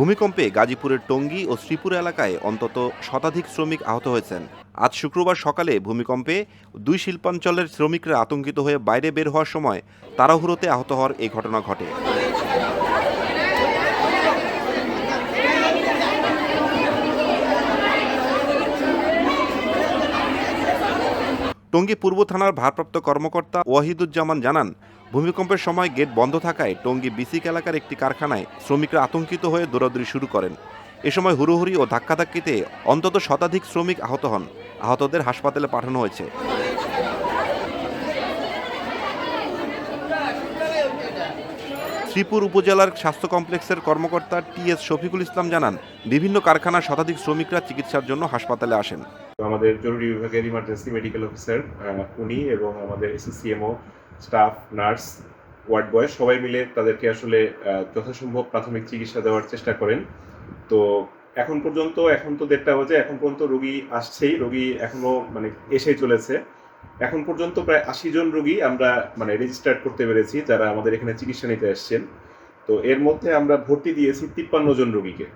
ভূমিকম্পে গাজীপুরের টঙ্গী ও শ্রীপুর এলাকায় অন্তত শতাধিক শ্রমিক আহত হয়েছেন। আজ শুক্রবার সকালে ভূমিকম্পে দুই শিল্পাঞ্চলের শ্রমিকরা আতঙ্কিত হয়ে বাইরে বের হওয়ার সময় তাড়াহুড়োতে আহত হওয়ার এই ঘটনা ঘটে। টঙ্গী পূর্ব থানার ভারপ্রাপ্ত কর্মকর্তা ওয়াহিদুজ্জামান জানান, ভূমিকম্পের সময় গেট বন্ধ থাকায় টঙ্গী বিসিক এলাকার একটি কারখানায় শ্রমিকরা আতঙ্কিত হয়ে দৌড়াদৌড়ি শুরু করেন। এ সময় হুড়োহুড়ি ও ধাক্কাধাক্কিতে অন্তত শতাধিক শ্রমিক আহত হন। আহতদের হাসপাতালে পাঠানো হয়েছে। শ্রীপুর উপজেলার স্বাস্থ্য কমপ্লেক্সের কর্মকর্তা টি এস শফিকুল ইসলাম জানান, বিভিন্ন কারখানার শতাধিক শ্রমিকরা চিকিৎসার জন্য হাসপাতালে আসেন। আমাদের জরুরি বিভাগের ইমার্জেন্সি মেডিকেল অফিসার উনি এবং আমাদের S S C M O staff nurse ward boy সবাই মিলে তাদেরকে আসলে যথাসম্ভব প্রাথমিক চিকিৎসা দেওয়ার চেষ্টা করেন। তো এখন পর্যন্ত, এখন তো দেড়টা বাজে, এখন পর্যন্ত রোগী আসছেই, রোগী এখনও মানে এসেই চলেছে। এখন পর্যন্ত প্রায় আশি জন রোগী আমরা মানে রেজিস্টার করতে পেরেছি, যারা আমাদের এখানে চিকিৎসা নিতে আসছেন তো এর মধ্যে আমরা ভর্তি দিয়েছি তিপ্পান্ন জন রোগীকে।